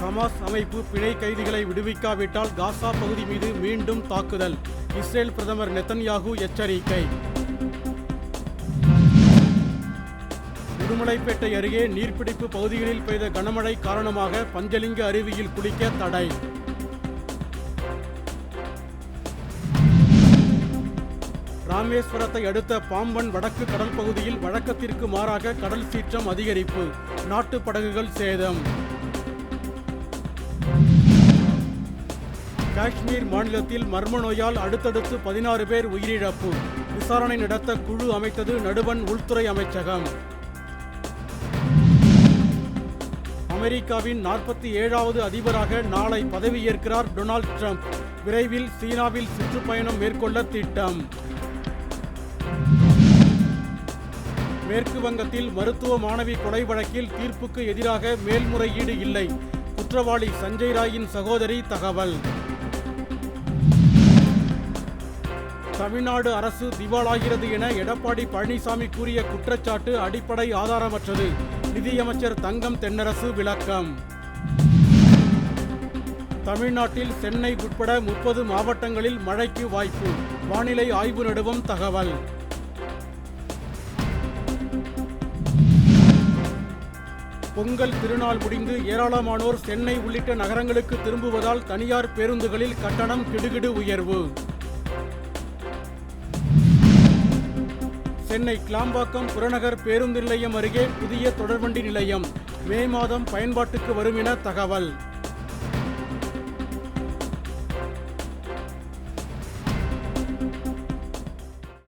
Hamas அமைப்பு பிணை கைதிகளை விடுவிக்காவிட்டால் காசா பகுதி மீது மீண்டும் தாக்குதல். இஸ்ரேல் பிரதமர் நெத்தன்யாகு எச்சரிக்கை. உடுமலைப்பேட்டை அருகே நீர்பிடிப்பு பகுதிகளில் பெய்த கனமழை காரணமாக பஞ்சலிங்க அருவியில் குளிக்க தடை. ராமேஸ்வரத்தை அடுத்த பாம்பன் வடக்கு கடல் பகுதியில் வழக்கத்திற்கு மாறாக கடல் சீற்றம் அதிகரிப்பு. நாட்டு படகுகள் சேதம். காஷ்மீர் மாநிலத்தில் மர்ம நோயால் அடுத்தடுத்து பதினாறு பேர் உயிரிழப்பு. விசாரணை நடத்த குழு அமைத்தது நடுவன் உள்துறை அமைச்சகம். அமெரிக்காவின் நாற்பத்தி ஏழாவது அதிபராக நாளை பதவியேற்கிறார் டொனால்ட் ட்ரம்ப். விரைவில் சீனாவில் சுற்றுப்பயணம் மேற்கொள்ள திட்டம். மேற்கு வங்கத்தில் மருத்துவ மாணவி கொலை வழக்கில் தீர்ப்புக்கு எதிராக மேல்முறையீடு இல்லை. குற்றவாளி சஞ்சய் ராயின் சகோதரி தகவல். தமிழ்நாடு அரசு திவாலாகிறது என எடப்பாடி பழனிசாமி கூறிய குற்றச்சாட்டு அடிப்படை ஆதாரமற்றது. நிதியமைச்சர் தங்கம் தென்னரசு விளக்கம். தமிழ்நாட்டில் சென்னை உட்பட முப்பது மாவட்டங்களில் மழைக்கு வாய்ப்பு. வானிலை ஆய்வு நடுவம் தகவல். பொங்கல் திருநாள் முடிந்து ஏராளமானோர் சென்னை உள்ளிட்ட நகரங்களுக்கு திரும்புவதால் தனியார் பேருந்துகளில் கட்டணம் கிடுகிடு உயர்வு. சென்னை கிளாம்பாக்கம் புறநகர் பேருந்து நிலையம் அருகே புதிய தொடர்வண்டி நிலையம். மே மாதம் பயன்பாட்டுக்கு வரும் என தகவல்.